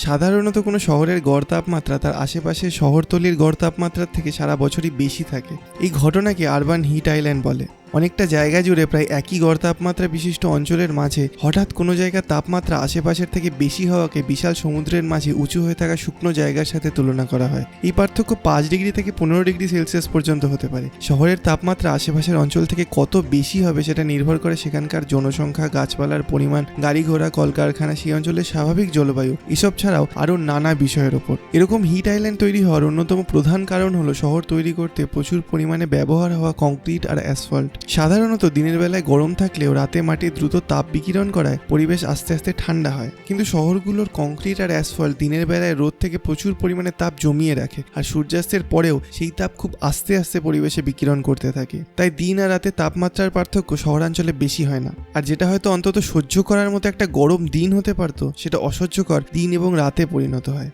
সাধারণত কোনো শহরের গড় তাপমাত্রা তার আশেপাশের শহরতলির গড় তাপমাত্রার থেকে সারা বছরই বেশি থাকে। এই ঘটনাকে আরবান হিট আইল্যান্ড বলে। অনেকটা জায়গা জুড়ে প্রায় একই গড় তাপমাত্রা বিশিষ্ট অঞ্চলের মাঝে, হঠাৎ কোনো জায়গার তাপমাত্রা আশেপাশের থেকে বেশি হওয়াকে বিশাল সমুদ্রের মাঝে উঁচু হয়ে থাকা শুকনো জায়গার সাথে তুলনা করা হয়। এই পার্থক্য পাঁচ ডিগ্রি থেকে পনেরো ডিগ্রি সেলসিয়াস পর্যন্ত হতে পারে। শহরের তাপমাত্রা আশেপাশের অঞ্চল থেকে কত বেশি হবে সেটা নির্ভর করে সেখানকার জনসংখ্যা, গাছপালার পরিমাণ, গাড়ি ঘোড়া, কলকারখানা, সেই অঞ্চলের স্বাভাবিক জলবায়ু। এসব ছাড়াও আরও নানা বিষয়ের ওপর। এরকম হিট আইল্যান্ড তৈরি হওয়ার অন্যতম প্রধান কারণ হলো শহর তৈরি করতে প্রচুর পরিমাণে ব্যবহার হওয়া কংক্রিট আর অ্যাসফল্ট। সাধারণত দিনের বেলায় গরম থাকলেও রাতে মাটি দ্রুত তাপ বিকিরণ করায় পরিবেশ আস্তে আস্তে ঠান্ডা হয়। কিন্তু শহরগুলোর কংক্রিট আর অ্যাসফল্ট দিনের বেলায় রোদ থেকে প্রচুর পরিমাণে তাপ জমিয়ে রাখে আর সূর্যাস্তের পরেও সেই তাপ খুব আস্তে আস্তে পরিবেশে বিকিরণ করতে থাকে। তাই দিন আর রাতে তাপমাত্রার পার্থক্য শহরাঞ্চলে বেশি হয় না। আর যেটা হয়তো অন্তত সহ্য করার মতো একটা গরম দিন হতে পারতো, সেটা অসহ্যকর দিন এবং রাতে পরিণত হয়।